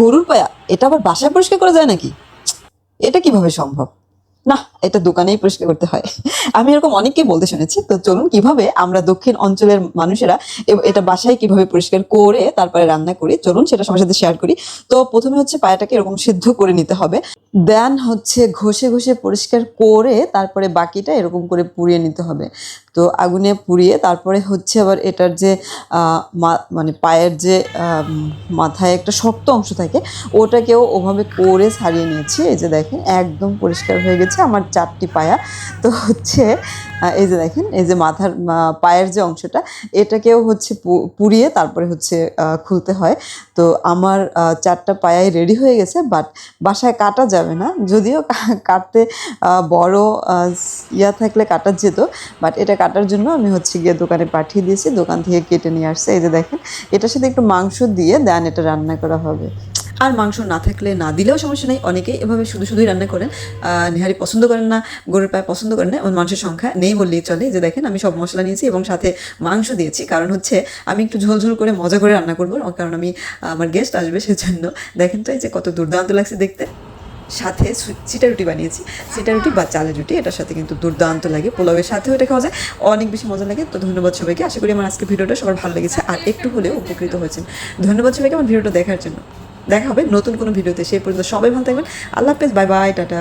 গরুর পায়া, এটা আবার বাসায় পরিষ্কার করা যায় নাকি? এটা কীভাবে সম্ভব? না, এটা দোকানেই পরিষ্কার করতে হয়। আমি এরকম অনেককে বলতে শুনেছি, তো চলুন কীভাবে আমরা দক্ষিণ অঞ্চলের মানুষেরা এটা বাসায় কীভাবে পরিষ্কার করে তারপরে রান্না করি, চলুন সেটা সবার সাথে শেয়ার করি। তো প্রথমে হচ্ছে পায়াটাকে এরকম সিদ্ধ করে নিতে হবে। দেন হচ্ছে ঘষে ঘষে পরিষ্কার করে তারপরে বাকিটা এরকম করে পুড়িয়ে নিতে হবে। তো আগুনে পুড়িয়ে তারপরে হচ্ছে আবার এটার যে মানে পায়ের যে মাথায় একটা শক্ত অংশ থাকে, ওটাকেও ওভাবে করে সারিয়ে নিয়েছি। এই যে দেখেন, একদম পরিষ্কার হয়ে গেছে আমার চারটি পায়া। তো হচ্ছে এই যে দেখেন, এই যে মাথার পায়ের যে অংশটা, এটাকেও হচ্ছে পুড়িয়ে তারপরে হচ্ছে খুলতে হয়। তো আমার চারটা পায়াই রেডি হয়ে গেছে বাট বাসায় কাটা যাবে না। যদিও কাটতে বড় ইয়া থাকলে কাটা যেত বাট এটা কাটার জন্য আমি হচ্ছে গিয়ে দোকানে পাঠিয়ে দিয়েছি, দোকান থেকে কেটে নিয়ে আসছে। এই যে দেখেন, এটার সাথে একটু মাংস দিয়ে দেন, এটা রান্না করা হবে। আর মাংস না থাকলে না দিলেও সমস্যা নেই। অনেকেই এভাবে শুধু শুধুই রান্না করেন। নেহারি পছন্দ করেন না, গরুর পায়ে পছন্দ করেন না, এমন মাংসের সংখ্যা নেই বললেই চলে যে, দেখেন, আমি সব মশলা নিয়েছি এবং সাথে মাংস দিয়েছি। কারণ হচ্ছে, আমি একটু ঝোল ঝোল করে মজা করে রান্না করব, কারণ আমি, আমার গেস্ট আসবে সেজন্য। দেখেন তো এই যে, কত দুর্দান্ত লাগছে দেখতে। সাথে চিটা রুটি বানিয়েছি। চিটা রুটি বা চালের রুটি, এটার সাথে কিন্তু দুর্দান্ত লাগে। পোলাওয়ের সাথেও এটা খাওয়া যায়, অনেক বেশি মজা লাগে। তো ধন্যবাদ সবাইকে। আশা করি আমার আজকে ভিডিওটা সবার ভালো লেগেছে। আর একটু হলেও উপকৃত হয়েছেন। ধন্যবাদ সবাইকে আমার ভিডিওটা দেখার জন্য। দেখা হবে নতুন কোনো ভিডিওতে। সেই পর্যন্ত সবাই ভালো থাকবেন। আল্লাহ হাফেজ, বাই বাই, টাটা।